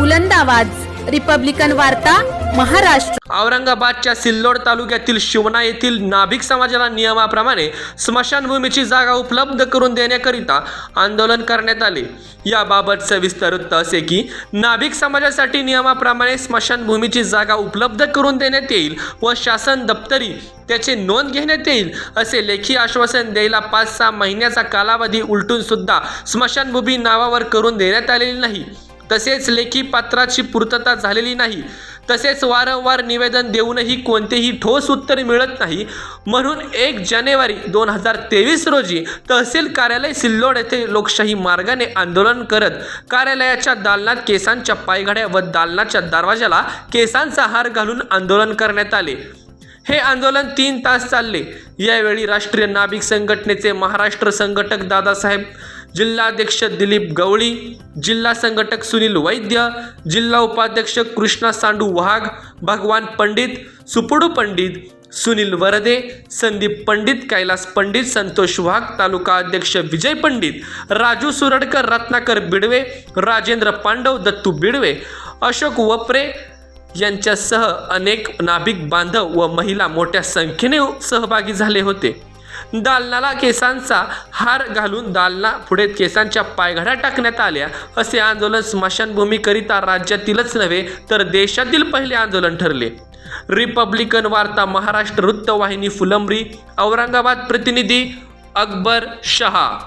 बुलंद आवाज. रिपब्लिकन वार्ता महाराष्ट्र. औरंगाबादच्या सिल्लोड तालुक्यातील शिवना येथील नाभिक समाजाला नियमाप्रमाणे स्मशानभूमीची जागा उपलब्ध करून देण्याकरिता आंदोलन करण्यात आले. याबाबत सविस्तर वृत्त असे की नाभिक समाजासाठी नियमाप्रमाणे स्मशानभूमीची जागा उपलब्ध करून देण्यात येईल व शासन दप्तरी त्याची नोंद घेण्यात येईल असे लेखी आश्वासन द्यायला पाच सहा महिन्याचा कालावधी उलटून सुद्धा स्मशानभूमी नावावर करून देण्यात आलेली नाही. तसेच लेखी पात्राची पूर्तता झालेली नाही. तसेच वारंवार निवेदन देऊनही कोणतेही ठोस उत्तर मिळत नाही. म्हणून एक जानेवारी दोन हजार तेवीस रोजी तहसील कार्यालय सिल्लोड येथे लोकशाही मार्गाने आंदोलन करत कार्यालयाच्या दालनात केसांच्या पायघड्या व दालनाच्या दरवाजाला केसांचा हार घालून आंदोलन करण्यात आले. हे आंदोलन तीन तास चालले. यावेळी राष्ट्रीय नाभिक संघटनेचे महाराष्ट्र संघटक दादासाहेब जिल्हाध्यक्ष दिलीप गवळी जिल्हा संघटक सुनील वैद्य जिल्हा उपाध्यक्ष कृष्णा सांडू वाघ भगवान पंडित सुपुडू पंडित सुनील वरदे संदीप पंडित कैलास पंडित संतोष वाघ तालुका अध्यक्ष विजय पंडित राजू सुरडकर रत्नाकर बिडवे राजेंद्र पांडव दत्तू बिडवे अशोक वपरे यांच्यासह अनेक नाभिक बांधव व महिला मोठ्या संख्येने सहभागी झाले होते. दालनाला केसांचा हार घालून दालना पुढे केसांच्या पायघड्या टाकण्यात आल्या. असे आंदोलन स्मशानभूमीकरिता राज्यातीलच नव्हे तर देशातील पहिले आंदोलन ठरले. रिपब्लिकन वार्ता महाराष्ट्र वृत्तवाहिनी फुलंब्री औरंगाबाद प्रतिनिधी अकबर शहा.